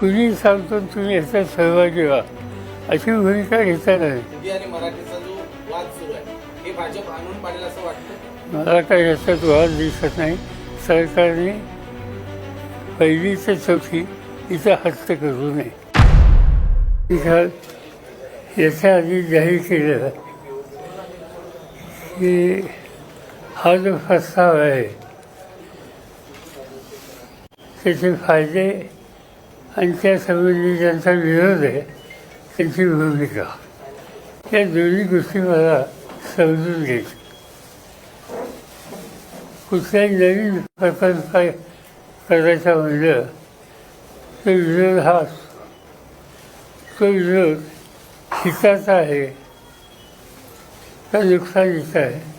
कुणी सांगतो तुम्ही याच्यात सहभागी व्हा. अशी भूमिका घेता नाही मला काही याच्यात वाद दिसत नाही. सरकारने पहिली ते चौथी इथं हस्त करू नये. याच्या आधी जाहीर केलं की हा जो प्रस्ताव आहे त्याचे फायदे आणि त्या त्यासंबंधी ज्यांचा विरोध आहे त्यांची भूमिका. या दोन्ही गोष्टी मला समजून घ्यायच्या. कुठल्याही नवीन प्रकल्प करायचा म्हणलं तर विरोध हा असतो. तो विरोध हिताचा आहे का नुकसानीचा आहे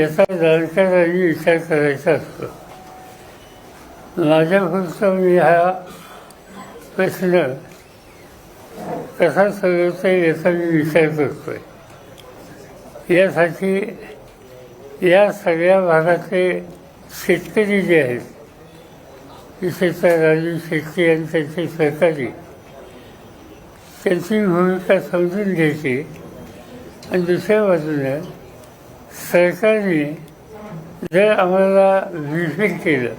याचा जाणकारांनी विचार करायचा असतो. माझ्या पुरतं मी हा प्रश्न. कसा सोडवता याचा मी विचार करतोय. यासाठी या सगळ्या भागातले शेतकरी जे आहेत विशेषतः राजू शेट्टी आणि त्यांचे सहकारी त्यांची भूमिका समजून घ्यायची. आणि दुसऱ्या बाजूने सरकारने जर आम्हाला ब्रिफिंग केलं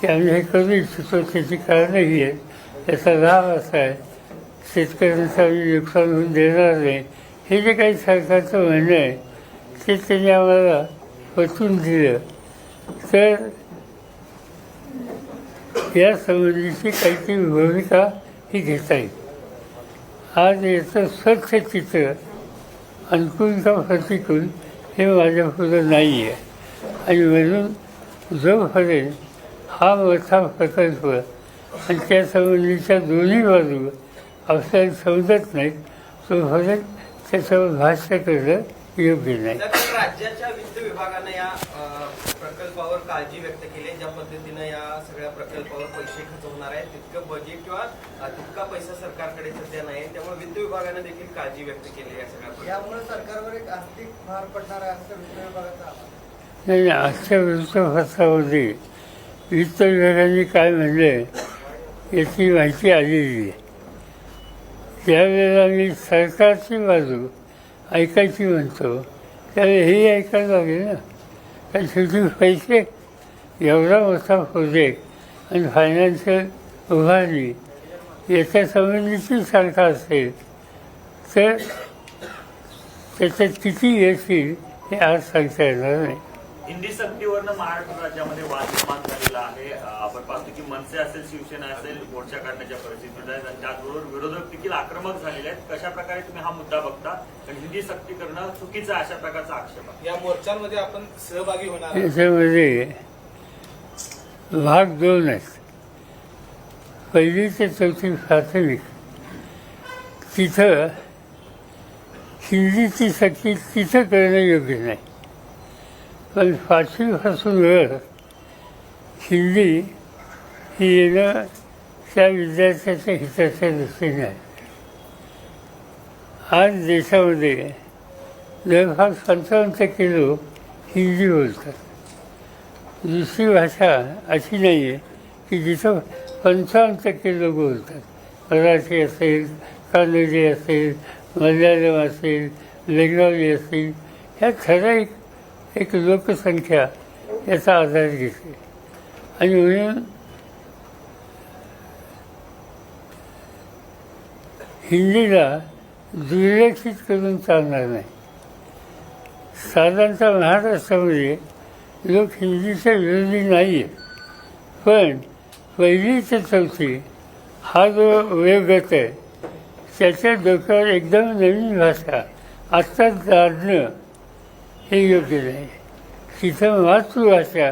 की आम्ही हे करू इच्छितो त्याची कारणं ही आहेत. त्याचा लाभ असा आहे. शेतकऱ्यांचं नुकसान होऊन देणार नाही. हे जे काही सरकारचं म्हणणं आहे ते त्यांनी आम्हाला पचून दिलं. तर या संबंधीची काहीतरी भूमिका ही घेता येईल. आज याचं स्वच्छ चित्र अनुकूल का प्रतिकूल हे माझ्या पुढं नाही आहे आणि म्हणून जो जोपर्यंत हा मोठा प्रकल्प आणि त्या संबंधीच्या दोन्ही बाजू आपल्याला समजत नाहीत. तोपर्यंत त्याच्यावर भाष्य करणं योग्य नाही. तर राज्याच्या वित्त विभागानं या प्रकल्पावर काळजी व्यक्त केली आहे. ज्या पद्धतीनं या सगळ्या प्रकल्पावर पैसे खर्च होणार आहेत तितकं बजेट किंवा तितका पैसा सरकारकडे सध्या नाही त्यामुळे वित्त विभागानं देखील काळजी व्यक्त केली आहे या सगळ्या. यामुळे सरकारवर एक आर्थिक भार पडणार आहे असं वित्त विभागाचं नाही, आजच्या वृत्तपत्रामध्ये वित्त विभागाने काय म्हणले याची माहिती आलेली आहे. त्यावेळेला मी सरकारची बाजू ऐकायची म्हणतो. त्यावेळी हे ऐकायला लागेल ना? कारण शेवटी पैसे एवढा मोठा प्रोजेक्ट आणि फायनान्शियल उभारणी याच्या संबंधीची सारखा असेल तर त्याच्यात किती यश येईल हे आज सांगता येणार नाही. हिंदी सक्तीवरनं महाराष्ट्र राज्यामध्ये वाद निर्माण झालेला आहे. आपण पाहतो की मनसे असेल शिवसेना असेल मोर्चा काढण्याच्या परिस्थितीत आहेत आणि त्याचबरोबर विरोधक देखील आक्रमक झालेले आहेत. कशा प्रकारे तुम्ही हा मुद्दा बघता? कारण हिंदी सक्ती करणं चुकीचं अशा प्रकारचा आक्षेप आहे. या मोर्चांमध्ये आपण सहभागी होणार आहोत. याच्यामध्ये भाग दोन आहेत पहिली ते चौथी प्राथमिक. तिथं हिंदीची सक्ती तिथं करणं योग्य नाही. पण पाचवीपासून वर हिंदी ही येणं त्या विद्यार्थ्याच्या हिताच्या दृष्टीने आहे. आज देशामध्ये जवळपास पंचावन्न टक्के लोक हिंदी बोलतात. दुसरी भाषा अशी नाही आहे की जिथं पंचावन्न टक्के लोक बोलतात. मराठी असेल कानडी असेल मल्याळम असेल बेंगॉली असेल ह्या ठराविक एक लोकसंख्या याचा आधार घेते आणि म्हणून हिंदीला दुर्लक्षित करून चालणार नाही. साधारणतः महाराष्ट्रामध्ये लोक हिंदीच्या विरोधी नाही आहेत पण पहिली ते चौथी हा जो वेगत आहे त्याच्या डोक्यावर एकदम नवीन भाषा आत्ताच गाडणं हे योग्य नाही तिथं मातृभाषा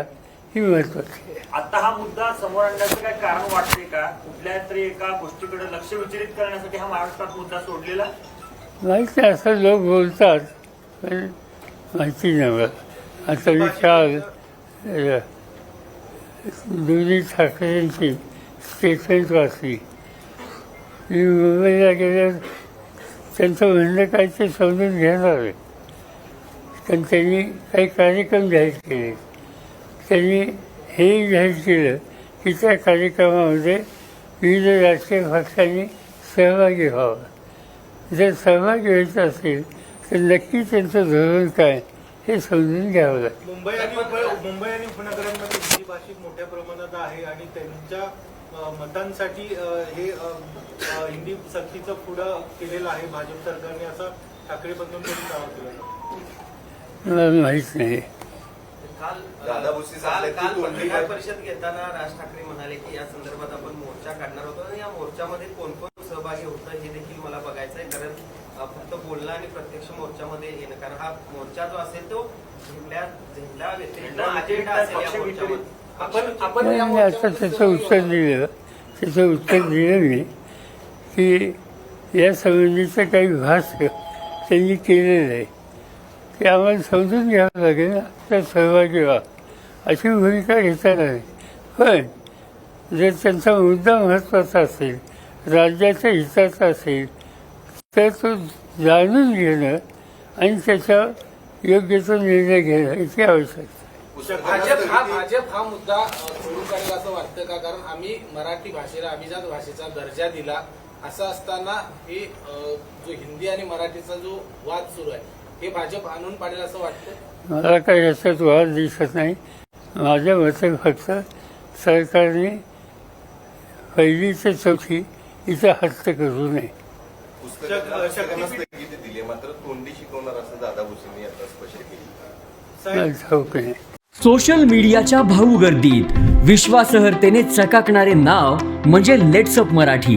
ही महत्वाची आहे आता हा मुद्दा समोर आणण्याचं काय कारण वाटते का? कुठल्या तरी एका गोष्टीकडे लक्ष विचलित करण्यासाठी हा महाराष्ट्रात मुद्दा सोडलेला? माहिती आहे, असं लोक बोलतात. पण माहिती नाही मला. आता मी काल अ, दोन्ही ठाकरेंची स्टेटमेंट वाचली. मी मुंबईला गेल्यावर त्यांचं म्हणणं काय ते समजून घेणार आहे. कारण त्यांनी काही कार्यक्रम जाहीर केले. त्यांनी हे जाहीर केलं की त्या कार्यक्रमामध्ये विविध राजकीय पक्षांनी सहभागी व्हावं. जर सहभागी व्हायचं असेल तर नक्की त्यांचं धोरण काय हे समजून घ्यावं लागेल. मुंबई आणि मुंबई आणि उपनगरांमध्ये हिंदी भाषिक मोठ्या प्रमाणात आहे आणि त्यांच्या मतांसाठी हे हिंदी सक्तीचं पुढं केलेलं आहे भाजप सरकारने असं ठाकरे बंधून दावा केला. माहीत नाही. काल दादा भुसे काल सांगतात की काल तोंडी पत्रकार काय- परिषद घेताना राज ठाकरे म्हणाले की या संदर्भात आपण मोर्चा काढणार होतो. आणि या मोर्चामध्ये कोण कोण सहभागी होतं हे देखील मला बघायचं आहे कारण अ, फक्त बोलणं आणि प्रत्यक्ष मोर्चामध्ये येणं कारण हा मोर्चा जो असेल तो झेंड्या झेंडा व्यतिरिक्त अजेंडा असेल या मोर्चामध्ये. आपण आपण नाही, या नाही, आता त्याचं उत्तर दिलं. त्याचं उत्तर दिलं मी की या संबंधीचं काही भाष्य त्यांनी केलेलं आहे. ते आम्हाला समजून घ्यावं लागेल ना. त्या सहभागी व्हा अशी भूमिका घेता नाही पण जर त्यांचा मुद्दा महत्त्वाचा असेल राज्याच्या हिताचा असेल तर तो जाणून घेणं आणि त्याचा योग्य तो निर्णय घेणं याची आवश्यकता भाजप हा भाजप हा मुद्दा सोडून काढेल असं वाटतं का? कारण आम्ही मराठी भाषेला अभिजात भाषेचा दर्जा दिला. असं असताना हे जो हिंदी आणि मराठीचा जो वाद सुरू आहे हे भाजप आणून पाडेल असं वाटतं? मला काही याच्यात वाद दिसत नाही. माझ्या मते फक्त सरकारने पहिली ते चौथी इथं हस्त करू नये. सोशल मीडियाच्या भाऊ गर्दीत विश्वासार्हतेने चकाकणारे नाव म्हणजे लेट्सअप मराठी.